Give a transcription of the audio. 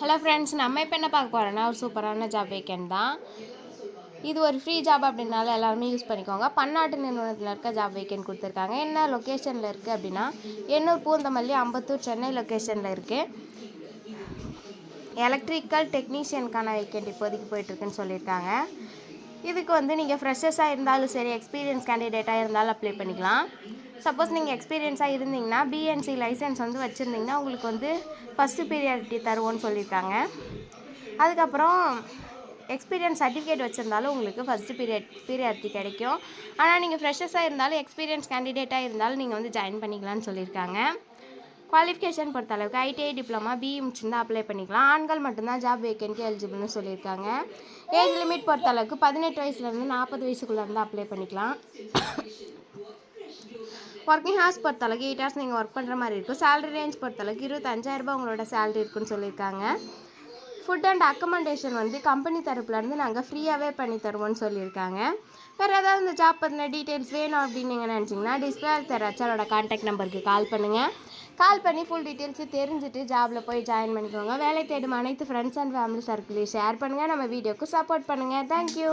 Hello friends நம்ம இப்போ என்ன பார்க்க போகிறோன்னா ஒரு சூப்பரான ஜாப் வேக்கன்ட் தான். இது ஒரு ஃப்ரீ ஜாப் அப்படின்னால எல்லாருமே யூஸ் பண்ணிக்கோங்க. பன்னாட்டு நிறுவனத்தில் இருக்க ஜாப் வேக்கன்ட் கொடுத்துருக்காங்க. என்ன லொக்கேஷனில் இருக்குது அப்படின்னா எண்ணூர் பூந்தமல்லி அம்பத்தூர் சென்னை லொக்கேஷனில் இருக்குது எலக்ட்ரிக்கல் டெக்னீஷியனுக்கான வேக்கன்ட் இப்போதைக்கு போயிட்டுருக்குன்னு சொல்லியிருக்காங்க. இதுக்கு வந்து நீங்கள் ஃப்ரெஷர்ஸாக இருந்தாலும் சரி எக்ஸ்பீரியன்ஸ் கேண்டிடேட்டாக இருந்தாலும் அப்ளை பண்ணிக்கலாம். சப்போஸ் நீங்கள் எக்ஸ்பீரியன்ஸாக இருந்தீங்கன்னா பிஎன்சி லைசன்ஸ் வந்து வச்சுருந்தீங்கன்னா உங்களுக்கு வந்து ஃபஸ்ட்டு பீரியாரிட்டி தருவோன்னு சொல்லியிருக்காங்க. அதுக்கப்புறம் எக்ஸ்பீரியன்ஸ் சர்டிஃபிகேட் வச்சுருந்தாலும் உங்களுக்கு ஃபஸ்ட்டு பீரியட் பீரியாரிட்டி கிடைக்கும். ஆனால் நீங்கள் ஃப்ரெஷர்ஸாக இருந்தாலும் எக்ஸ்பீரியன்ஸ் கேண்டிடேட்டாக இருந்தாலும் நீங்கள் வந்து ஜாயின் பண்ணிக்கலாம்னு சொல்லியிருக்காங்க. குவாலிஃபிகேஷன் பொறுத்த அளவுக்கு ஐடிஐ டிப்ளமா பிஇ முடிச்சிருந்தால் அப்ளை பண்ணிக்கலாம். ஆண்கள் மட்டும்தான் ஜாப் வேக்கன்ட்க்கு எலிஜிபிள்னு சொல்லியிருக்காங்க. ஏஜ் லிமிட் பொறுத்த அளவுக்கு பதினெட்டு வயசுலேருந்து நாற்பது வயசுக்குள்ளே இருந்தால் அப்ளை பண்ணிக்கலாம். ஒர்க்கிங் ஹார்ஸ் பொறுத்தளவுக்கு எயிட் ஹவர்ஸ் நீங்கள் ஒர்க் பண்ணுற மாதிரி இருக்கும். சேலரி ரேஞ்ச் பொறுத்தளவுக்கு இருபத்தஞ்சாயிரரூபா உங்களோட சேலரி இருக்குன்னு சொல்லியிருக்காங்க. ஃபுட் அண்ட் அக்கமண்டேஷன் வந்து கம்பெனி தரப்புலேருந்து நாங்கள் ஃப்ரீயாகவே பண்ணி தருவோம்னு சொல்லியிருக்காங்க. வேறு ஏதாவது இந்த ஜாப் பற்றின டீட்டெயில்ஸ் வேணும் அப்படின்னு நீங்கள் நினச்சிங்கன்னா டிஸ்பிளே தர கான்டாக்ட் நம்பருக்கு கால் பண்ணுங்கள் கால் பண்ணி ஃபுல் டீட்டெயில்ஸு தெரிஞ்சுட்டு ஜாபில் போய் ஜாயின் பண்ணிக்கோங்க. வேலை தேடும் அனைத்து ஃப்ரெண்ட்ஸ் அண்ட் ஃபேமிலி சர்க்கிளையும் ஷேர் பண்ணுங்கள் நம்ம வீடியோக்கு சப்போர்ட் பண்ணுங்கள் தேங்க்யூ